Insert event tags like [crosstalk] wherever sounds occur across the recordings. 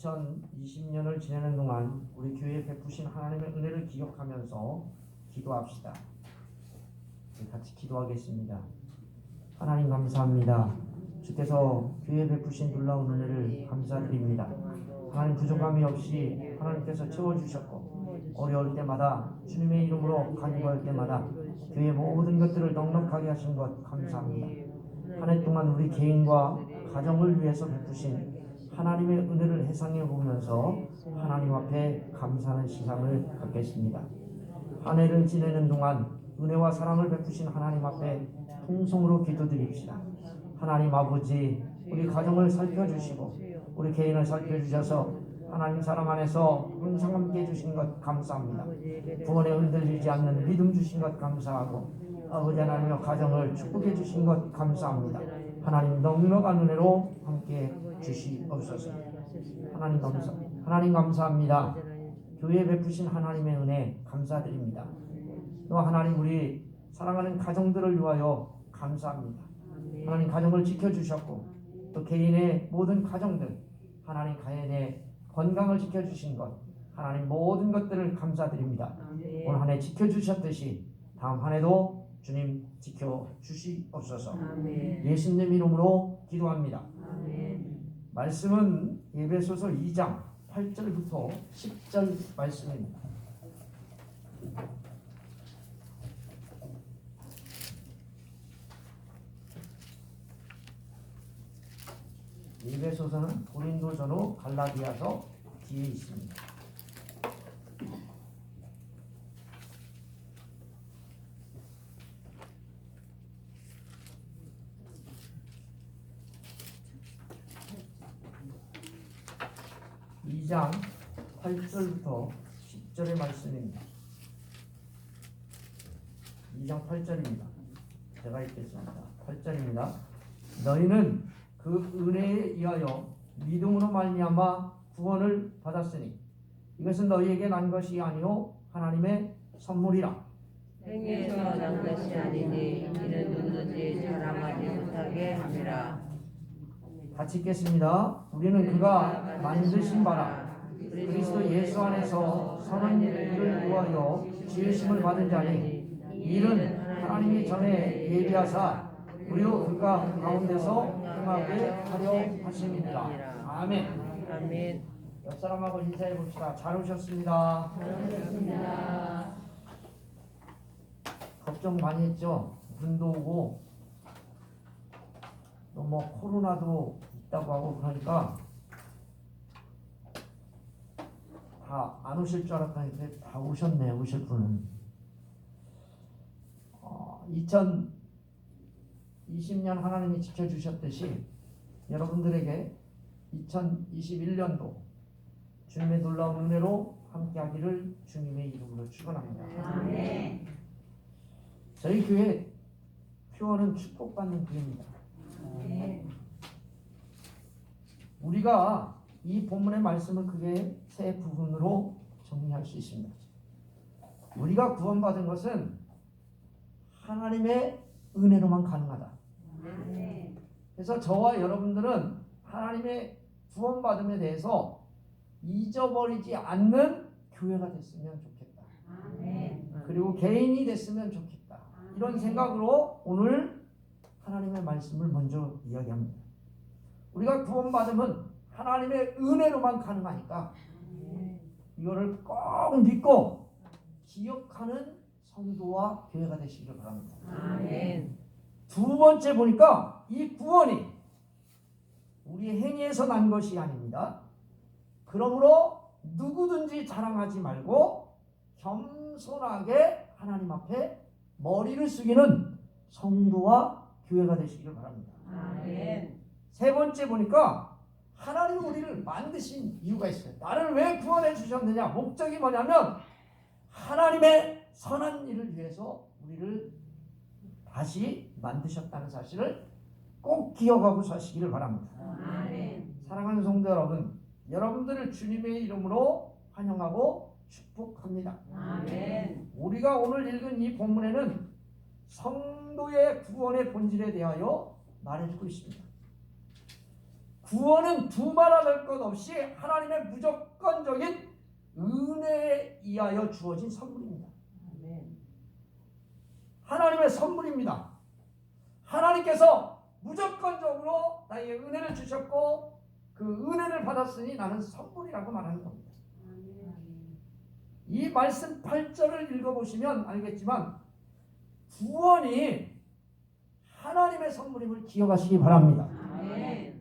2020년을 지내는 동안 우리 교회에 베푸신 하나님의 은혜를 기억하면서 기도합시다. 같이 기도하겠습니다. 하나님 감사합니다. 주께서 교회에 베푸신 놀라운 은혜를 감사드립니다. 하나님 부족함이 없이 하나님께서 채워주셨고 어려울 때마다 주님의 이름으로 간구할 때마다 교회의 모든 것들을 넉넉하게 하신 것 감사합니다. 한 해 동안 우리 개인과 가정을 위해서 베푸신 하나님의 은혜를 해상해 보면서 하나님 앞에 감사하는 시간을 갖겠습니다. 한 해를 지내는 동안 은혜와 사랑을 베푸신 하나님 앞에 통성으로 기도드립시다. 하나님 아버지 우리 가정을 살펴주시고 우리 개인을 살펴주셔서 하나님 사랑 안에서 항상 함께 해주신 것 감사합니다. 구원에 흔들리지 않는 믿음 주신 것 감사하고 아버지 하나님의 가정을 축복해 주신 것 감사합니다. 하나님 넉넉한 은혜로 함께 주시옵소서. 하나님 감사 하나님 감사합니다. 교회 베푸신 하나님의 은혜 감사드립니다. 또 하나님 우리 사랑하는 가정들을 위하여 감사합니다. 하나님 가정을 지켜주셨고 또 개인의 모든 가정들 하나님 가인의 건강을 지켜주신 것 하나님 모든 것들을 감사드립니다. 오늘 한 해 지켜주셨듯이 다음 한 해도 주님 지켜주시옵소서 예수님 이름으로 기도합니다. 말씀은 예배소서 2장 8절부터 10절 말씀입니다. 예배소서는 고린도전후 갈라디아서 뒤에 있습니다. 이장 8절부터 10절의 말씀입니다. 2장 8절입니다. 제가 읽겠습니다. 8절입니다. 너희는 그 은혜에 의하여 믿음으로 말미암아 구원을 받았으니 이것은 너희에게 난 것이 아니요 하나님의 선물이라. 행위에서 난 것이 아니니 이는 누구든지 자랑하지 못하게 함이라. 같이 읽겠습니다. 우리는 그가 만드신 바라 그리스도 예수 안에서 선한 일을 위하여 지으심을 받은 자니 이는 하나님이 전에 예비하사 우리로 그가 가운데서 행하게 하려 하심이니라. 아멘. 아멘. 옆 사람하고 인사해 봅시다. 잘 오셨습니다. 반갑습니다. 걱정 많이 했죠. 눈도 오고 또뭐 코로나도 있다고 하고 그러니까 다 안 오실 줄 알았더니 다 오셨네 오실 분은 어, 2020년 하나님이 지켜주셨듯이 여러분들에게 2021년도 주님의 놀라운 은혜로 함께하기를 주님의 이름으로 축원합니다. 저희 교회 표어는 축복받는 교회입니다. 우리가 이 본문의 말씀을 크게 세 부분으로 정리할 수 있습니다. 우리가 구원받은 것은 하나님의 은혜로만 가능하다. 그래서 저와 여러분들은 하나님의 구원받음에 대해서 잊어버리지 않는 교회가 됐으면 좋겠다. 그리고 개인이 됐으면 좋겠다. 이런 생각으로 오늘 하나님의 말씀을 먼저 이야기합니다. 우리가 구원받음은 하나님의 은혜로만 가능하니까 이거를 꼭 믿고 기억하는 성도와 교회가 되시길 바랍니다. 아멘. 두 번째 보니까 이 구원이 우리 행위에서 난 것이 아닙니다. 그러므로 누구든지 자랑하지 말고 겸손하게 하나님 앞에 머리를 숙이는 성도와 교회가 되시길 바랍니다. 아멘. 세 번째 보니까 하나님 우리를 만드신 이유가 있어요. 나를 왜 구원해 주셨느냐? 목적이 뭐냐면 하나님의 선한 일을 위해서 우리를 다시 만드셨다는 사실을 꼭 기억하고 사시기를 바랍니다. 사랑하는 성도 여러분, 여러분들을 주님의 이름으로 환영하고 축복합니다. 우리가 오늘 읽은 이 본문에는 성도의 구원의 본질에 대하여 말해주고 있습니다. 구원은 두말할 것 없이 하나님의 무조건적인 은혜에 의하여 주어진 선물입니다. 하나님의 선물입니다. 하나님께서 무조건적으로 나에게 은혜를 주셨고 그 은혜를 받았으니 나는 선물이라고 말하는 겁니다. 이 말씀 8절을 읽어보시면 알겠지만 구원이 하나님의 선물임을 기억하시기 바랍니다. 아멘.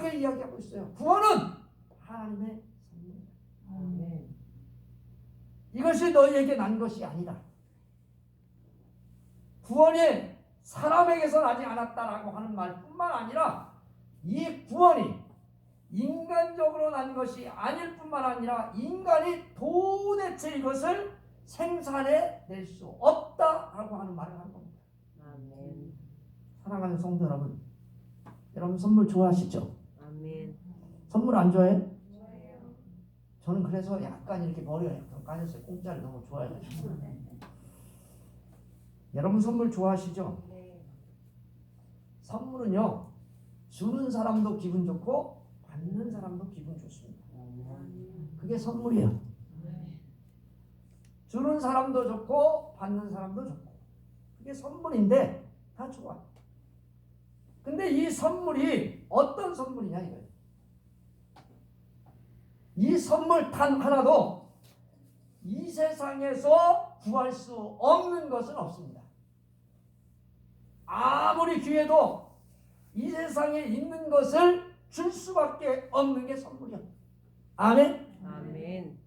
정확하게 이야기하고 있어요. 구원은 하나님의 선물입니다. 아멘. 이것이 너희에게 난 것이 아니다. 구원이 사람에게서 나지 않았다라고 하는 말뿐만 아니라 이 구원이 인간적으로 난 것이 아닐 뿐만 아니라 인간이 도대체 이것을 생산해 낼 수 없다라고 하는 말을 하는 겁니다. 아멘. 사랑하는 성도 여러분, 여러분 선물 좋아하시죠? 선물 안 좋아해요? 저는 그래서 약간 이렇게 머리가 약간 까졌어요. 공짜를 너무 좋아해가지고. 여러분 선물 좋아하시죠? 선물은요 주는 사람도 기분 좋고 받는 사람도 기분 좋습니다. 그게 선물이에요. 주는 사람도 좋고 받는 사람도 좋고 그게 선물인데 다 좋아. 근데 이 선물이 어떤 선물이냐 이거예요. 이 선물 단 하나도 이 세상에서 구할 수 없는 것은 없습니다. 아무리 귀해도 이 세상에 있는 것을 줄 수밖에 없는 게 선물이야. 아멘. 아멘.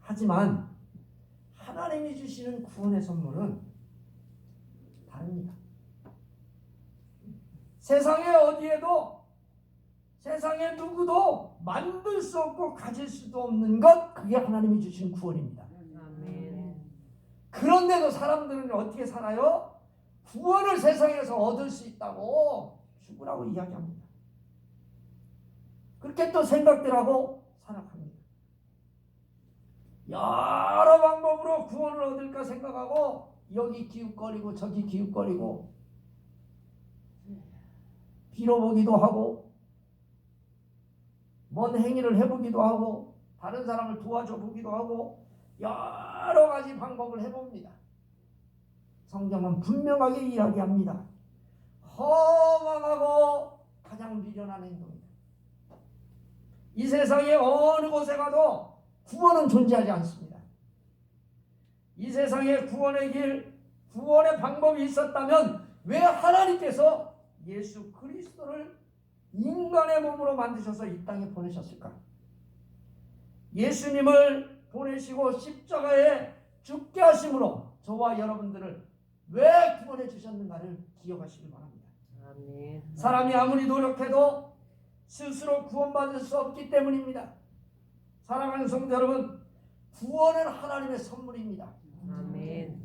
하지만 하나님이 주시는 구원의 선물은 다릅니다. 세상에 어디에도 세상에 누구도 만들 수 없고 가질 수도 없는 것 그게 하나님이 주신 구원입니다. 그런데도 사람들은 어떻게 살아요? 구원을 세상에서 얻을 수 있다고 죽으라고 이야기합니다. 그렇게 또 생각들하고 살아갑니다. 여러 방법으로 구원을 얻을까 생각하고 여기 기웃거리고 저기 기웃거리고 빌어보기도 하고 뭔 행위를 해보기도 하고 다른 사람을 도와줘 보기도 하고 여러 가지 방법을 해봅니다. 성경은 분명하게 이야기합니다. 허망하고 가장 미련한 행동입니다. 이 세상의 어느 곳에 가도 구원은 존재하지 않습니다. 이 세상에 구원의 길, 구원의 방법이 있었다면 왜 하나님께서 예수 그리스도를 인간의 몸으로 만드셔서 이 땅에 보내셨을까? 예수님을 보내시고 십자가에 죽게 하심으로 저와 여러분들을 왜 구원해 주셨는가를 기억하시기 바랍니다. 아멘. 사람이 아무리 노력해도 스스로 구원받을 수 없기 때문입니다. 사랑하는 성도 여러분, 구원은 하나님의 선물입니다. 아멘.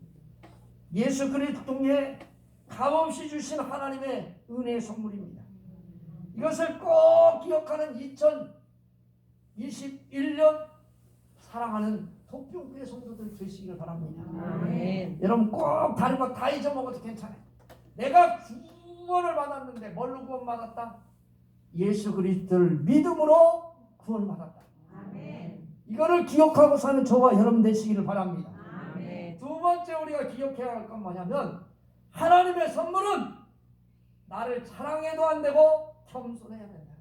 예수 그리스도 통해 값없이 주신 하나님의 은혜의 선물입니다. 이것을 꼭 기억하는 2021년 사랑하는 독병교회 성도들 되시길 바랍니다. 아멘. 여러분 꼭 다른 거 다 잊어먹어도 괜찮아요. 내가 구원을 받았는데 뭘로 구원 받았다? 예수 그리스도를 믿음으로 구원 받았다. 이거를 기억하고 사는 저와 여러분 되시기를 바랍니다. 아멘. 두 번째 우리가 기억해야 할 건 뭐냐면 하나님의 선물은 나를 자랑해도 안 되고 겸손해야 된다는 거예요.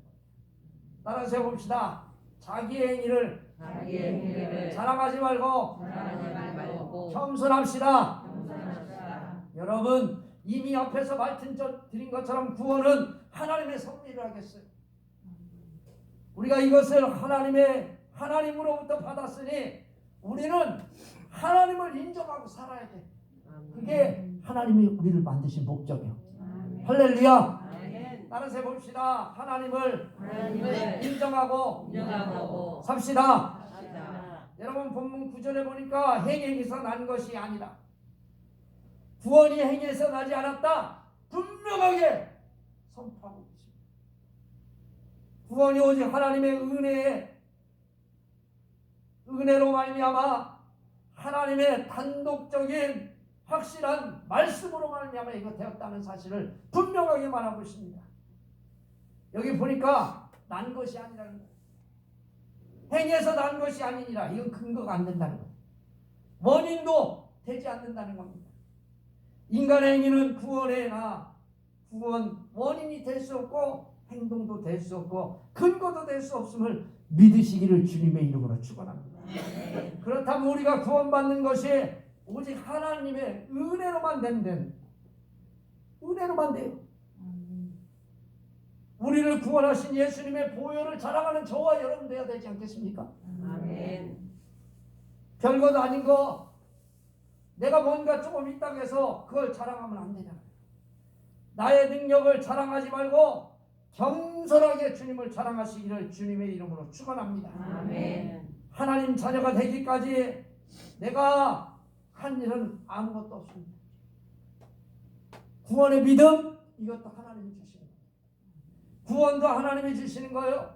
따라서 봅시다. 자기의 행위를 자기의 행위를 자랑하지 말고 자랑하지 말고 겸손합시다. 겸손합시다. 여러분 이미 앞에서 말씀드린 것처럼 구원은 하나님의 선물이라 하겠어요. 우리가 이것을 하나님의 하나님으로부터 받았으니 우리는 하나님을 인정하고 살아야 돼. 그게 하나님이 우리를 만드신 목적이에요. 할렐루야. 아멘. 따라서 봅시다. 하나님을 하나님을 인정하고 인정하고 삽시다. 합시다. 여러분 본문 구절에 보니까 행위에서 난 것이 아니다. 구원이 행위에서 나지 않았다. 분명하게 선포하고 있습니다. 구원이 오직 하나님의 은혜에 은혜로 말미암아 하나님의 단독적인 확실한 말씀으로 말미암아 이거 되었다는 사실을 분명하게 말하고 있습니다. 여기 보니까 난 것이 아니라는 거예요. 행해서 난 것이 아니니라 이건 근거가 안 된다는 거예요. 원인도 되지 않는다는 겁니다. 인간의 행위는 구원에 나 구원 원인이 될 수 없고 행동도 될 수 없고 근거도 될 수 없음을 믿으시기를 주님의 이름으로 축원합니다. 그렇다면 우리가 구원받는 것이 오직 하나님의 은혜로만 된된 은혜로만 돼요. 우리를 구원하신 예수님의 보혈을 자랑하는 저와 여러분 되어야 되지 않겠습니까? 아멘. 별것도 아닌 거 내가 뭔가 조금 있다고 해서 그걸 자랑하면 안 되잖아요. 나의 능력을 자랑하지 말고 겸손하게 주님을 자랑하시기를 주님의 이름으로 축원합니다. 아멘. 하나님 자녀가 되기까지 내가 한 일은 아무것도 없습니다. 구원의 믿음 이것도 하나님이 거예요. 구원도 하나님이 주시는 거예요.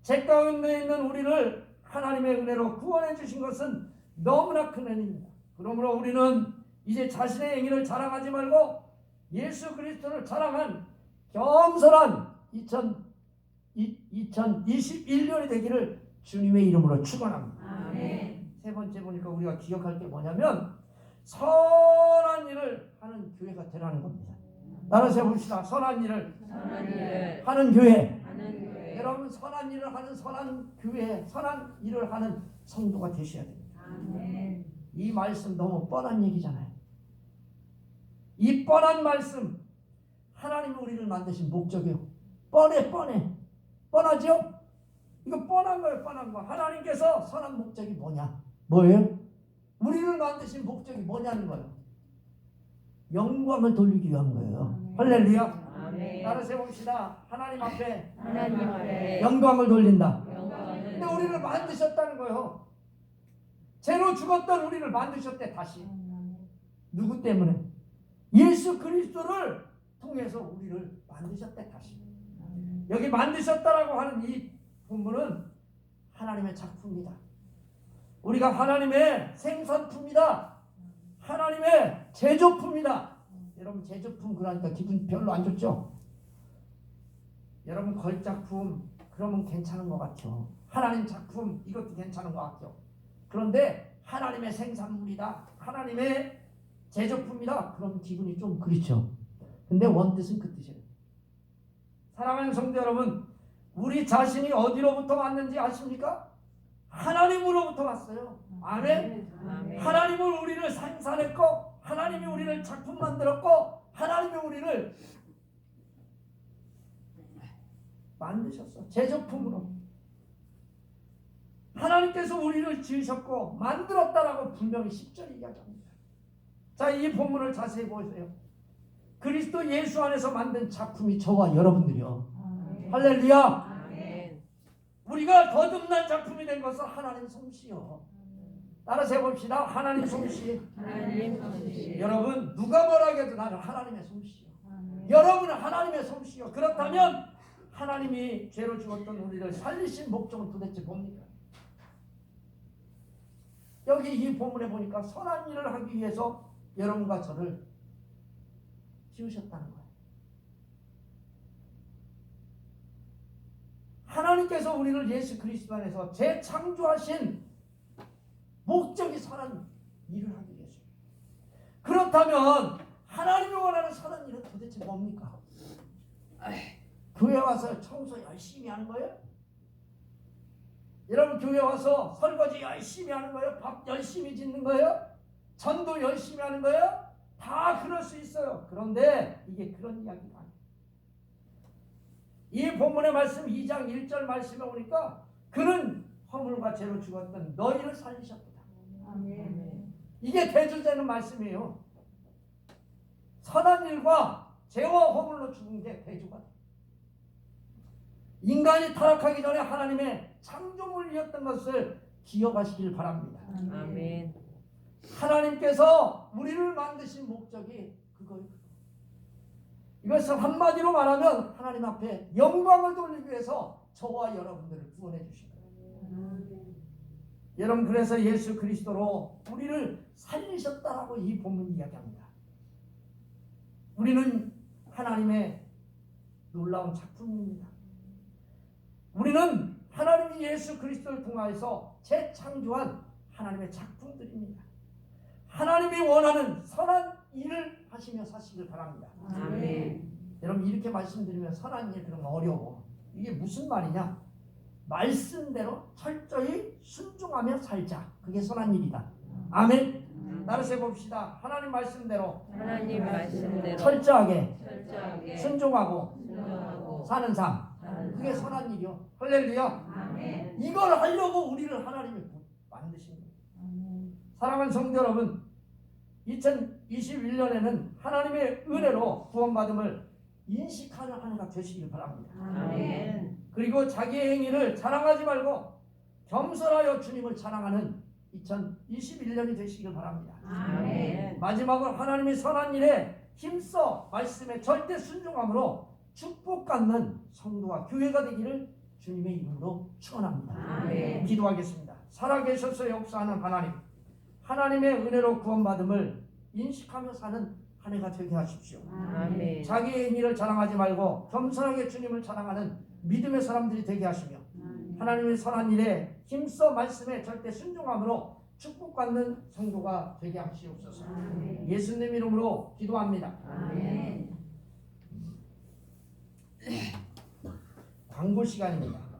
제 가운데 있는 우리를 하나님의 은혜로 구원해 주신 것은 너무나 큰 은혜입니다. 그러므로 우리는 이제 자신의 행위를 자랑하지 말고 예수 그리스도를 자랑한 겸손한 2000, 2021년이 되기를 주님의 이름으로 축원합니다. 세 번째 보니까 우리가 기억할 게 뭐냐면 선한 일을 하는 교회가 되라는 겁니다. 따라서 해봅시다. 선한 일을 선한 일을 하는 교회. 하는 교회. 여러분 선한 일을 하는 선한 교회, 선한 일을 하는 성도가 되셔야 됩니다. 아멘. 이 말씀 너무 뻔한 얘기잖아요. 이 뻔한 말씀 하나님이 우리를 만드신 목적이요. 뻔해 뻔해. 뻔하죠? 이거 뻔한 거예요 뻔한 거. 하나님께서 선한 목적이 뭐냐? 뭐예요? 우리를 만드신 목적이 뭐냐는 거예요. 영광을 돌리기 위한 거예요. 할렐루야. 따라서 해봅시다. 하나님 앞에 하나님 앞에 영광을 돌린다. 영광을 근데 우리를 만드셨다는 거예요. 죄로 죽었던 우리를 만드셨대 다시. 누구 때문에? 예수 그리스도를 통해서 우리를 만드셨대 다시. 여기 만드셨다라고 하는 이 본문은 하나님의 작품이다. 우리가 하나님의 생산품이다. 하나님의 제조품이다. 여러분 제조품 그러니까 기분 별로 안 좋죠? 여러분 걸작품 그러면 괜찮은 것 같죠. 하나님 작품 이것도 괜찮은 것 같죠. 그런데 하나님의 생산물이다. 하나님의 제조품이다. 그럼 기분이 좀 그렇죠. 근데 원뜻은 그 뜻이에요. 사랑하는 성도 여러분, 우리 자신이 어디로부터 왔는지 아십니까? 하나님으로부터 왔어요. 아멘. 아멘. 하나님은 우리를 생산했고, 하나님이 우리를 작품 만들었고, 하나님이 우리를 만드셨어. 제조품으로. 하나님께서 우리를 지으셨고 만들었다라고 분명히 10절이 이야기합니다. 자, 이 본문을 자세히 보세요. 그리스도 예수 안에서 만든 작품이 저와 여러분들이요. 할렐루야. 우리가 거듭난 작품이 된 것은 하나님 솜씨요. 따라서 해봅시다. 하나님 솜씨. 하나님 솜씨. 여러분 누가 뭐라 해도 나는 하나님의 솜씨요. 여러분은 하나님의 솜씨요. 그렇다면 하나님이 죄로 죽었던 우리를 살리신 목적은 도대체 뭡니까? 여기 이 본문에 보니까 선한 일을 하기 위해서 여러분과 저를 지으셨다는 거예요. 하나님께서 우리를 예수 그리스도 안에서 재창조하신 목적이 선한 일을 하기 위해서. 그렇다면 하나님이 원하는 선한 일은 도대체 뭡니까? 교회 와서 청소 열심히 하는 거예요? 여러분 교회 와서 설거지 열심히 하는 거예요? 밥 열심히 짓는 거예요? 전도 열심히 하는 거예요? 다 그럴 수 있어요. 그런데 이게 그런 이야기가 아니에요. 이 본문의 말씀 2장 1절 말씀에 오니까 그는 허물과 죄로 죽었던 너희를 살리셨다. 아멘. 이게 대조되는 말씀이에요. 선한 일과 죄와 허물로 죽은 게 대조가 돼. 인간이 타락하기 전에 하나님의 창조물이었던 것을 기억하시길 바랍니다. 아멘. 하나님께서 우리를 만드신 목적이 그거예요. 이것을 한마디로 말하면 하나님 앞에 영광을 돌리기 위해서 저와 여러분들을 구원해 주신 거예요. 여러분 그래서 예수 그리스도로 우리를 살리셨다라고 이 본문이 이야기합니다. 우리는 하나님의 놀라운 작품입니다. 우리는 하나님이 예수 그리스도를 통하여서 재창조한 하나님의 작품들입니다. 하나님이 원하는 선한 일을 하시며 사시길 바랍니다. 아멘. 여러분 이렇게 말씀드리면 선한 일 그러면 어려워. 이게 무슨 말이냐? 말씀대로 철저히 순종하며 살자. 그게 선한 일이다. 아멘. 따라서 봅시다. 하나님 말씀대로 하나님 말씀대로 철저하게 철저하게 순종하고 순종하고 사는 삶. 그게 선한 일이요. 할렐루야. 아멘. 이걸 하려고 우리를 하나님이 만드신 거예요. 사랑하는 성도 여러분, 2021년에는 하나님의 은혜로 구원받음을 인식하는 한 해가 되시길 바랍니다. 아멘. 그리고 자기의 행위를 자랑하지 말고 겸손하여 주님을 자랑하는 2021년이 되시길 바랍니다. 아멘. 마지막으로 하나님의 선한 일에 힘써 말씀에 절대 순종함으로 축복받는 성도와 교회가 되기를 주님의 이름으로 축원합니다. 기도하겠습니다. 살아계셔서 역사하는 하나님, 하나님의 은혜로 구원받음을 인식하며 사는 한 해가 되게 하십시오. 아멘. 자기의 행위를 자랑하지 말고 겸손하게 주님을 자랑하는 믿음의 사람들이 되게 하시며 하나님의 선한 일에 힘써 말씀에 절대 순종함으로 축복받는 성도가 되게 하시옵소서. 예수님 이름으로 기도합니다. 아멘. [clears throat] 광고 시간입니다.